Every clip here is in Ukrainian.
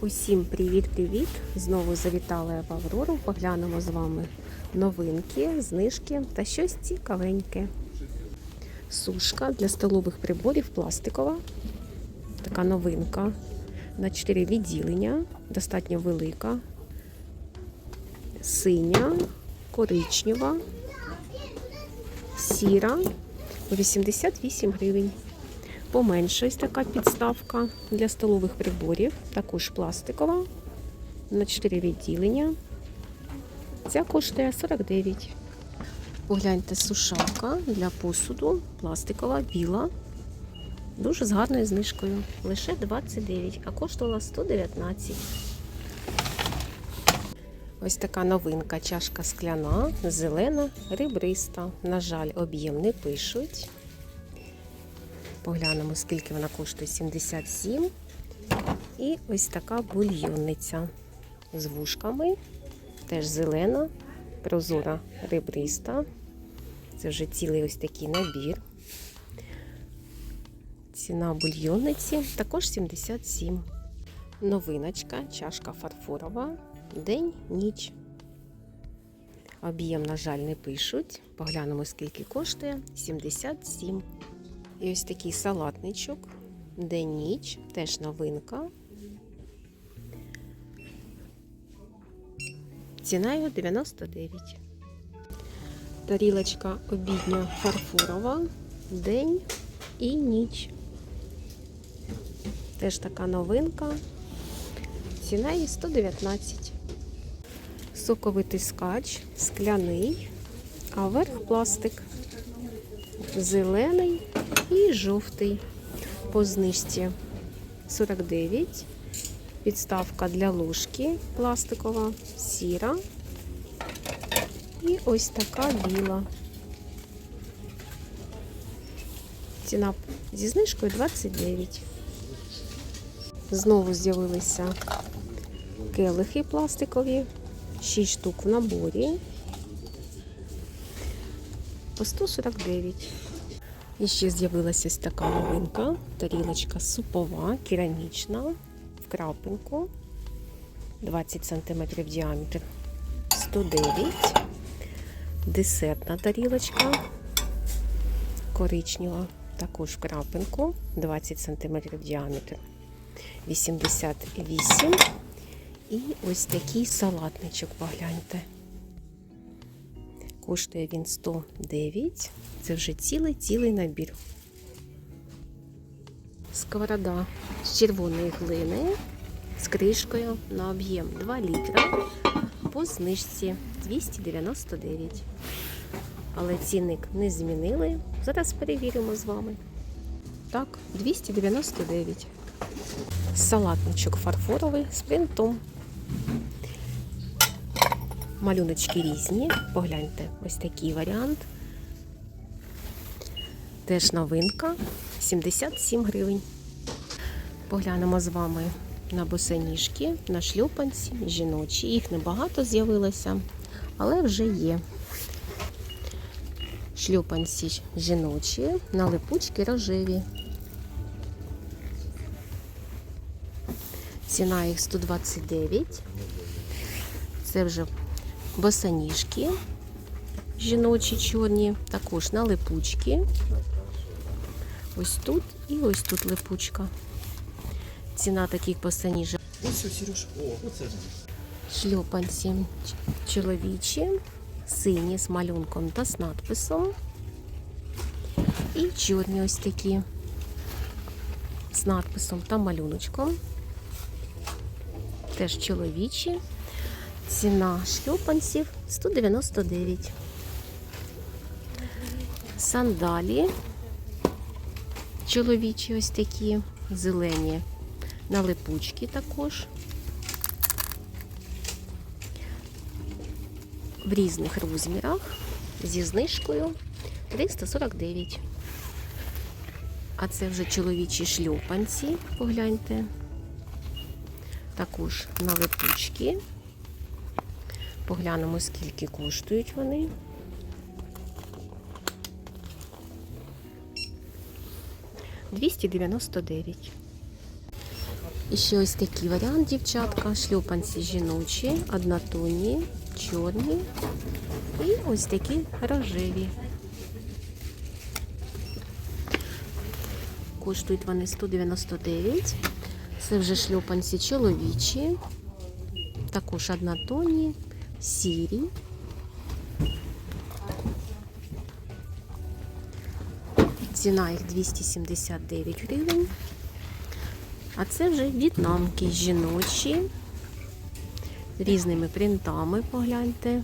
Усім привіт-привіт! Знову завітала я в Аврору. Поглянемо з вами новинки, знижки та щось цікавеньке. Сушка для столових приборів пластикова. Така новинка. На 4 відділення, достатньо велика, синя, коричнева, сіра 88 гривень. Поменше ось така підставка для столових приборів, також пластикова, на 4 відділення. Ця коштує 49. Погляньте, сушалка для посуду, пластикова, біла. Дуже з гарною знижкою. Лише 29, а коштувала 119. Ось така новинка, чашка скляна, зелена, ребриста. На жаль, об'єм не пишуть. Поглянемо, скільки вона коштує 77. І ось така бульйонниця з вушками. Теж зелена, прозора ребриста. Це вже цілий ось такий набір. Ціна бульйонниці також 77. Новиночка, чашка фарфорова. День, ніч. Об'єм, на жаль, не пишуть. Поглянемо, скільки коштує. 77. І ось такий салатничок. День ніч, теж новинка. Ціна його 99. Тарілочка обідня фарфорова. День і ніч. Теж така новинка. Ціна її 119. Соковитий скач, скляний, а верх пластик. Зелений і жовтий. По знижці 49. Підставка для ложки пластикова, сіра. І ось така біла. Ціна зі знижкою 29. Знову з'явилися келихи пластикові, 6 штук в наборі. По 149. І ще з'явилася ось така новинка. Тарілочка супова, керамічна, в крапинку. 20 см діаметр. 109. Десертна тарілочка. Коричнева. Також в крапинку. 20 см діаметр. 88. І ось такий салатничок, погляньте. Коштує він 109. Це вже цілий-цілий набір. Сковорода з червоної глини з кришкою на об'єм 2 літра по знижці 299. Але цінник не змінили. Зараз перевіримо з вами. Так, 299. Салатничок фарфоровий з принтом. Малюночки різні. Погляньте, ось такий варіант. Теж новинка 77 гривень. Поглянемо з вами на босоніжки, на шлюпанці, жіночі. Їх небагато з'явилося, але вже є. Шлюпанці жіночі, на липучки рожеві. Ціна їх 129. Це вже босоніжки жіночі чорні, також на липучки. Ось тут і ось тут липучка. Ціна таких босоніжок. Сереж. Шльопанці чоловічі, сині з малюнком та з надписом. І чорні ось такі з надписом та малюночком. Теж чоловічі. Ціна шльопанців 199. Сандалі. Чоловічі ось такі, зелені на липучки також. В різних розмірах зі знижкою 349. А це вже чоловічі шльопанці, погляньте. Також на липучки. Поглянемо, скільки коштують вони. Двісті дев'яносто дев'ять. І ще ось такий варіант, дівчатка. Шльопанці жіночі, однотонні, чорні і ось такі рожеві. Коштують вони 199. Це вже шльопанці чоловічі, також однотонні, сірі. Ціна їх 279 гривень. А це вже в'єтнамки жіночі різними принтами, погляньте.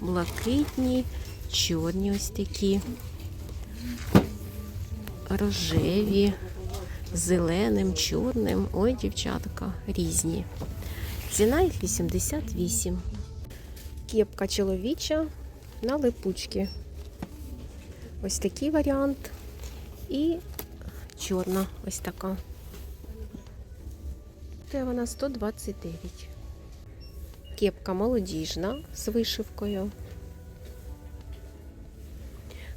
Блакитні, чорні ось такі, рожеві, зеленим, чорним. Ой, дівчатка, різні. Ціна їх 88. Кепка чоловіча на липучки. Ось такий варіант. І чорна ось така. Це вона 129. Кепка молодіжна з вишивкою.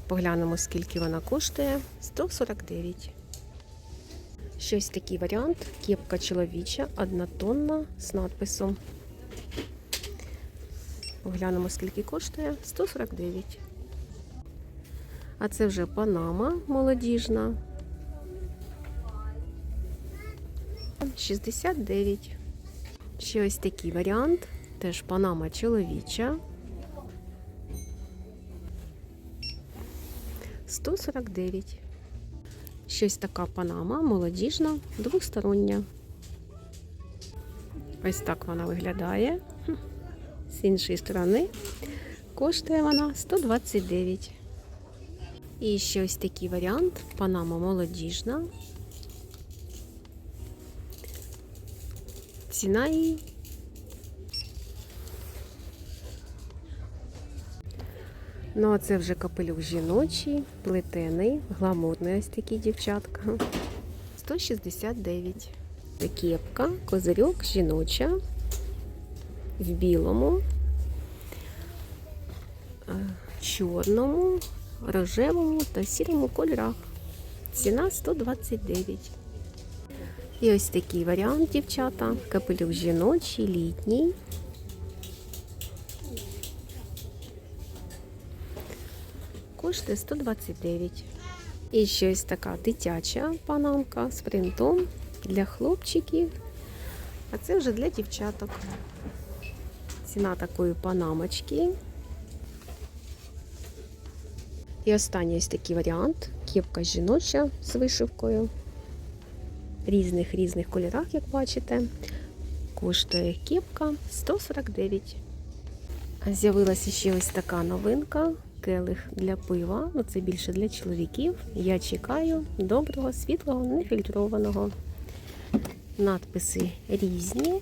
Поглянемо, скільки вона коштує. 149. Щось такий варіант. Кепка чоловіча, однотонна з надписом. Поглянемо, скільки коштує. 149. А це вже панама молодіжна. 69. Ще ось такий варіант. Теж панама чоловіча. 149. Щось така панама молодіжна, двостороння. Ось так вона виглядає. З іншої сторони коштує вона 129. І ще ось такий варіант. Панама молодіжна. Ціна її. Ну, а це вже капелюх жіночий, плетений, гламурний ось такий дівчатка. 169. Це кепка, козирьок жіноча в білому, е, чорному, рожевому та сірому кольорах. Ціна 129. І ось такий варіант, дівчата. Капелюх жіночий, літній. Коштує 129. І ще ось така дитяча панамка з принтом для хлопчиків. А це вже для дівчаток. Ціна такої панамочки. І останній ось такий варіант. Кепка жіноча з вишивкою. Різних різних кольорах, як бачите. Коштує кепка 149. З'явилася ще ось така новинка. Келих для пива. Ну, це більше для чоловіків. Я чекаю доброго, світлого, нефільтрованого. Надписи різні.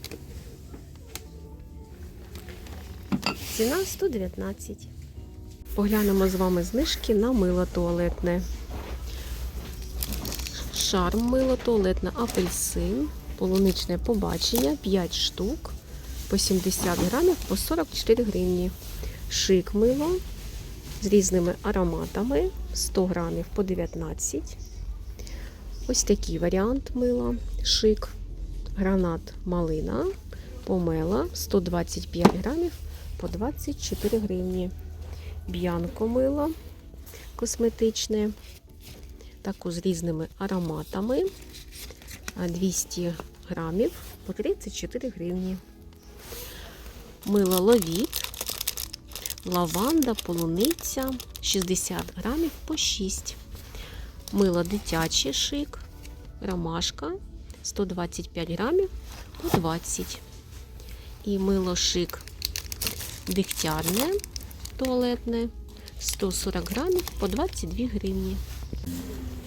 Ціна 119. Поглянемо з вами знижки на мило туалетне. Шарм мило туалетне апельсин, полуничне побачення 5 штук по 70 грамів по 44 гривні. Шик мило з різними ароматами 100 грамів по 19. Ось такий варіант мила. Шик, гранат малина, помела 125 грамів по 24 гривні. Б'янко мило косметичне, також з різними ароматами 200 грамів по 34 гривні. Мило ловіт, лаванда, полуниця 60 грамів по 6. Мило дитячий шик, ромашка 125 грамів по 20. І мило шик дегтярне туалетне 140 грамів по 22 гривні.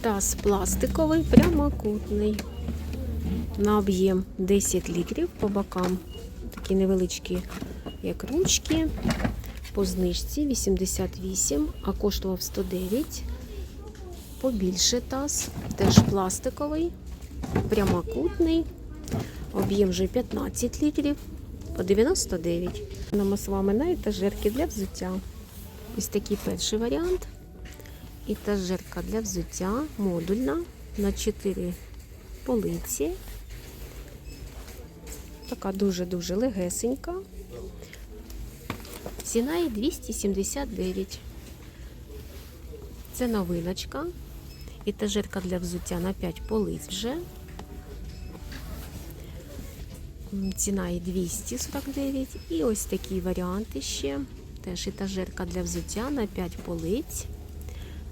Таз пластиковий прямокутний. На об'єм 10 літрів по бокам. Такі невеличкі, як ручки. По знижці 88, а коштував 109. Побільше таз, теж пластиковий, прямокутний. Об'єм вже 15 літрів по 99. Нам з вами на етажерки для взуття. Ось такий перший варіант. Етажерка для взуття модульна на 4 полиці. Така дуже-дуже легесенька. Ціна її 279. Це новиночка. Етажерка для взуття на 5 полиць вже. Ціна її 249. І ось такі варіанти ще. Теж етажерка для взуття на 5 полиць.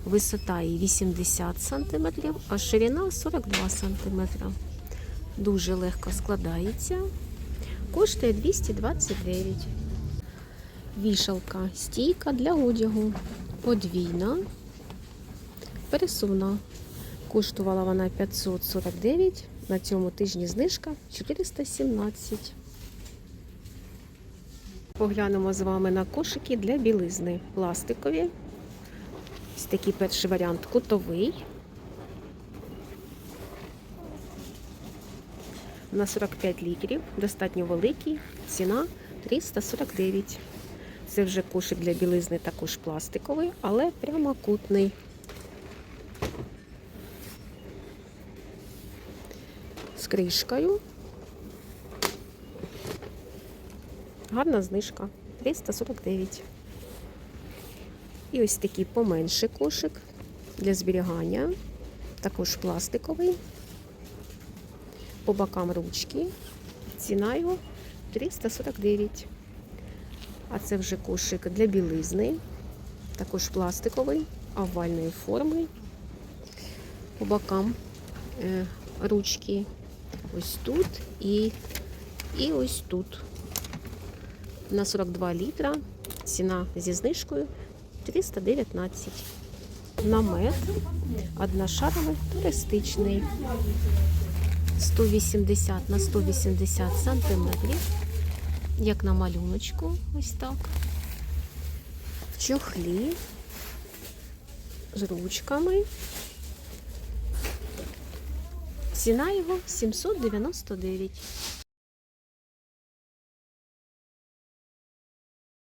Висота її 80 см, а ширина 42 см. Дуже легко складається. Коштує 229. Вішалка стійка для одягу. Подвійна. Пересувна. Коштувала вона 549. На цьому тижні знижка 417. Поглянемо з вами на кошики для білизни. Пластикові. Ось такий перший варіант кутовий. На 45 літрів, достатньо великий, ціна 349. Це вже кошик для білизни також пластиковий, але прямокутний. З кришкою. Гарна знижка 349. І ось такий поменший кошик для зберігання, також пластиковий. По бокам ручки. Ціна його 349. А це вже кошик для білизни, також пластиковий, овальної форми. По бокам е, ручки ось тут і, і ось тут. На 42 літра. Ціна зі знижкою 319. Намет одношаровий туристичний. 180 на 180 сантиметрів, як на малюночку, ось так. В чохлі з ручками. Ціна його 799.